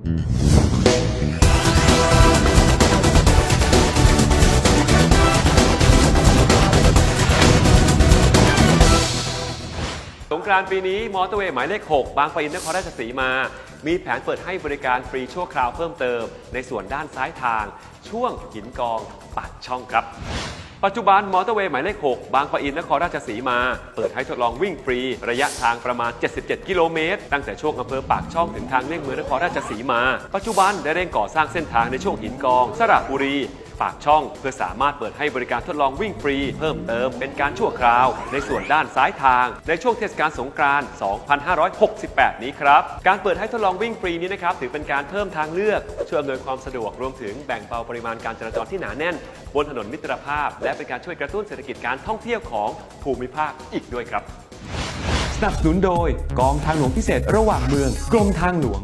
สงกรานต์ปีนี้มอเตอร์เวย์หมายเลข 6 บางปะอินนครราชสีมา มีแผนเปิดให้บริการฟรีชั่วคราวเพิ่มเติม ในส่วนด้านซ้ายทาง ช่วงหินกองปากช่องครับ ปัจจุบันมอเตอร์เวย์หมายเลข 6 บางปะอินนครราชสีมา เปิดให้ทดลองวิ่งฟรี ระยะทางประมาณ 77 กิโลเมตร ตั้งแต่ช่วงอำเภอปากช่องถึงทางเลี่ยงเมืองนครราชสีมา ปัจจุบันได้เร่งก่อสร้างเส้นทางในช่วงหินกอง สระบุรี ปากช่อง เพื่อสามารถเปิดให้บริการทดลองวิ่งฟรี เพิ่มเติมเป็นการชั่วคราว ในส่วนด้านซ้ายทาง ในช่วงเทศกาลสงกรานต์ 2568 นี้ครับ การเปิดให้ทดลองวิ่งฟรีนี้นะครับถือเป็นการเพิ่มทางเลือกช่วยอำนวยความสะดวกรวมถึงแบ่งเบาปริมาณการจราจรที่หนาแน่น บนถนนมิตรภาพ และเป็นการช่วยกระตุ้นเศรษฐกิจการท่องเที่ยวของภูมิภาคอีกด้วยครับสนับสนุนโดยกองทางหลวงพิเศษระหว่างเมือง กรมทางหลวง